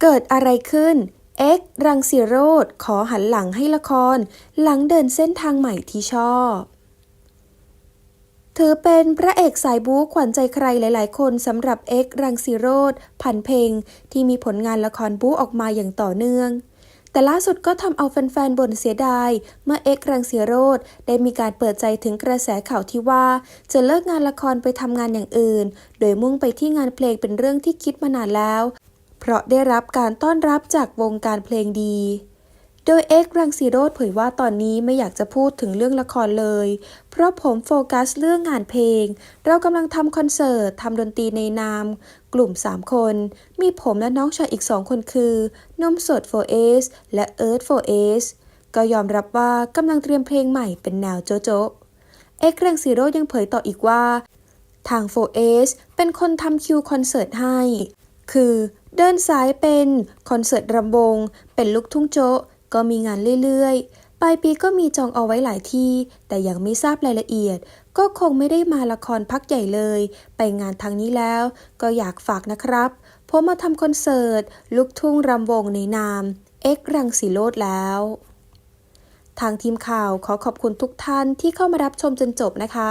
เกิดอะไรขึ้น เอ็กรังสิโรธขอหันหลังให้ละคร หลังเดินเส้นทางใหม่ที่ชอบถือเป็นพระเอกสายบู๊ขวัญใจใครหลาย ๆ คนสำหรับเอ็กรังสิโรธพันเพลงที่มีผลงานละครบู๊ออกมาอย่างต่อเนื่อง แต่ล่าสุดก็ทำเอาแฟน ๆบ่นเสียดาย เมื่อเอ็กรังสีโรธได้มีการเปิดใจถึงกระแสข่าวที่ว่า จะเลิกงานละครไปทำงานอย่างอื่น โดยมุ่งไปที่งานเพลงเป็นเรื่องที่คิดมานานแล้ว เพราะได้รับการต้อนรับจากวงการเพลงดี โดยเอ็กรังสีโรธเผยว่าตอนนี้ไม่อยากจะพูดถึงเรื่องละครเลย เพราะผมโฟกัสเรื่องงานเพลง เรากำลังทำคอนเสิร์ตทำดนตรีในนาม กลุ่ม 3 คน มีผมและน้องชายอีก 2 คนคือ นมสด 4S และ Earth 4S ก็ยอมรับว่ากำลังเตรียมเพลงใหม่เป็นแนวโจโจะเอ็กซ์รังสีโรธยังเผยต่ออีกว่าทาง 4S เป็นคนทำคิวคอนเสิร์ตให้ คือเดินสายเป็นคอนเสิร์ตรำวง เป็นลูกทุ่งโจ๊ะ ก็มีงานเรื่อยๆ ปลายปีก็มีจองเอาไว้หลายที่ แต่ยังไม่ทราบรายละเอียด ก็คงไม่ได้มาละครพักใหญ่เลย ไปงานทางนี้แล้ว ก็อยากฝากนะครับ ผมมาทำคอนเสิร์ต ลูกทุ่งรำวงในนาม เอ็กรังสีโลดแล้วทางทีมข่าวขอขอบคุณทุกท่านที่เข้ามารับชมจนจบนะคะ